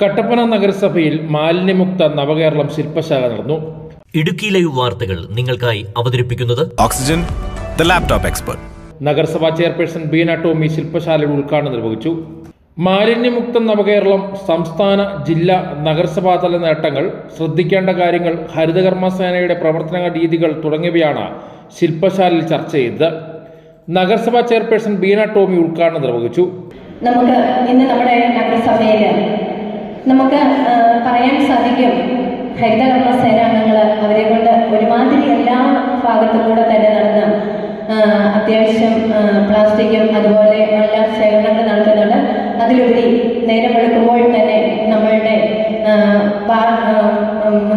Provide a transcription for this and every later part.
കട്ടപ്പന നഗരസഭയിൽ മാലിന്യമുക്ത നവകേരളം ശില്പശാല നടന്നു. ഇടുക്കി ലൈവ് വാർത്തകൾ നിങ്ങൾക്കായി അവതരിപ്പിക്കുന്നത് ഓക്സിജൻ ദ ലാപ്ടോപ്പ് എക്സ്പെർട്ട് നഗരസഭാ ചെയർപേഴ്സൺ ബീന ടോമി ശില്പശാലയുടെ ഉദ്ഘാടനം നിർവഹിച്ചു. മാലിന്യമുക്ത നവകേരളം സംസ്ഥാന ജില്ലാ നഗരസഭാതല നേട്ടങ്ങൾ ശ്രദ്ധിക്കേണ്ട കാര്യങ്ങൾ ഹരിതകർമ്മസേനയുടെ പ്രവർത്തന രീതികൾ തുടങ്ങിയവയാണ് ശില്പശാലയിൽ ചർച്ച ചെയ്തത്. നഗരസഭാ ചെയർപേഴ്സൺ ബീന ടോമി ഉദ്ഘാടനം നിർവഹിച്ചു. നമുക്ക് ഇന്ന് നമ്മുടെ നഗരസഭയിൽ നമുക്ക് പറയാൻ സാധിക്കും. ഹരിതകർമ്മ സേനാംഗങ്ങൾ അവരെ കൊണ്ട് ഒരുമാതിരി എല്ലാ ഭാഗത്തും കൂടെ തന്നെ നടന്ന് അത്യാവശ്യം പ്ലാസ്റ്റിക്കും അതുപോലെ എല്ലാ ശേഖരണങ്ങൾ നടത്തുന്നുണ്ട്. അതിലുപരി നേരം വെളുക്കുമ്പോൾ തന്നെ നമ്മളുടെ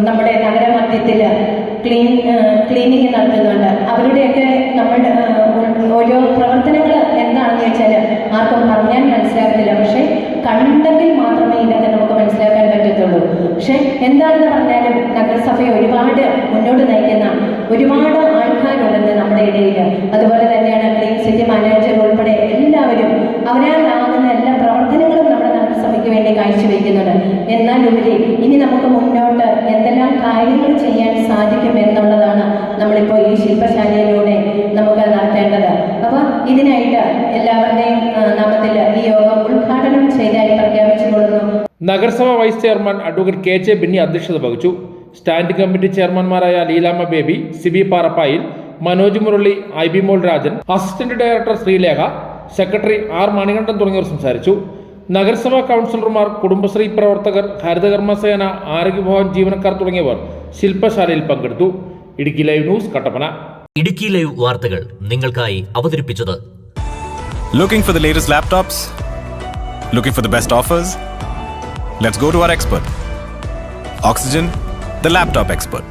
നമ്മുടെ നഗരമധ്യത്തിൽ ക്ലീൻ ക്ലീനിങ് നടത്തുന്നുണ്ട്. അവരുടെയൊക്കെ നമ്മുടെ ഓരോ പ്രവർത്തനങ്ങൾ എന്താണെന്ന് വെച്ചാൽ ആർക്കും പറഞ്ഞാൽ മനസ്സിലാകത്തില്ല. പക്ഷേ കണ്ടെങ്കിൽ മാത്രമേ പക്ഷേ എന്താണെന്ന് പറഞ്ഞാലും നഗരസഭയെ ഒരുപാട് മുന്നോട്ട് നയിക്കുന്ന ഒരുപാട് ആൾക്കാരുണ്ടെന്ന് നമ്മുടെ ഇടയിൽ. അതുപോലെ തന്നെയാണ് ക്ലീൻ സിറ്റി മാനേജർ ഉൾപ്പെടെ എല്ലാവരും അവരാലാകുന്ന എല്ലാ പ്രവർത്തനങ്ങളും നമ്മുടെ നഗരസഭയ്ക്ക് വേണ്ടി കാഴ്ചവെക്കുന്നുണ്ട്. എന്നാൽ ഉപരി ഇനി നമുക്ക് മുന്നോട്ട് എന്തെല്ലാം കാര്യങ്ങൾ ചെയ്യാൻ സാധിക്കും എന്നുള്ളതാണ് നമ്മളിപ്പോൾ ഈ ശില്പശാലയിലൂടെ നമുക്ക് നടത്തേണ്ടത്. അപ്പോൾ ഇതിനായിട്ട് എല്ലാവരുടെയും നാമത്തിൽ നഗരസഭാ vice chairman advocate K J Binny അധ്യക്ഷത വഹിച്ചു. Standing committee ചെയർമാൻമാരായ Leelamma Baby Siby Parappayil Manoj Murali I B Mol Rajan assistant director Sreelekha secretary R Manikandan തുടങ്ങിയവർ സംസാരിച്ചു. നഗരസഭാ കൗൺസിലർമാർ കുടുംബശ്രീ പ്രവർത്തകർ ഹരിതകർമ്മസേന ആരോഗ്യഭവൻ ജീവനക്കാർ തുടങ്ങിയവർ ശില്പശാലയിൽ പങ്കെടുത്തു. Idukki live news Kattappana. Idukki live വാർത്തകൾ നിങ്ങൾക്കായി അവതരിപ്പിച്ചത് looking for the latest laptops looking for the best offers? Let's go to our expert. Oxygen, the laptop expert.